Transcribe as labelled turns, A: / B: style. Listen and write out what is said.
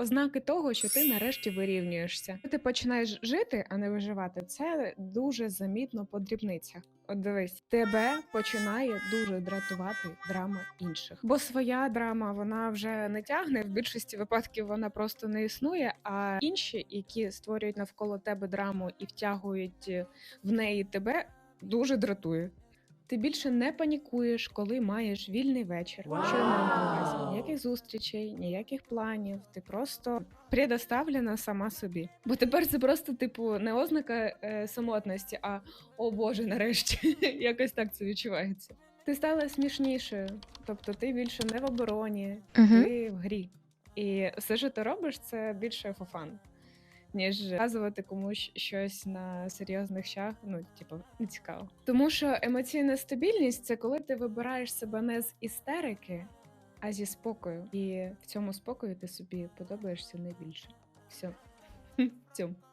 A: ознаки того, що ти нарешті вирівнюєшся. Ти починаєш жити, а не виживати, це дуже замітно по дрібницях. От дивись, тебе починає дуже дратувати драма інших. Бо своя драма вона вже не тягне. В більшості випадків вона просто не існує. А інші, які створюють навколо тебе драму і втягують е, в неї тебе, дуже дратує. Ти більше не панікуєш, коли маєш вільний вечір. Що я маю на увазі? Ніяких зустрічей, ніяких планів. Ти просто предоставлена сама собі. Бо тепер це просто, типу, не ознака е, самотності, а о Боже, нарешті. Якось так це відчувається. Ти стала смішнішою, тобто ти більше не в обороні,
B: Угу.
A: ти в грі. І все, що ти робиш, це більше фофан, ніж вказувати комусь щось на серйозних щах. Ну, типу, не цікаво. Тому що емоційна стабільність це коли ти вибираєш себе не з істерики, а зі спокою. І в цьому спокою ти собі подобаєшся найбільше. Все. Цьому.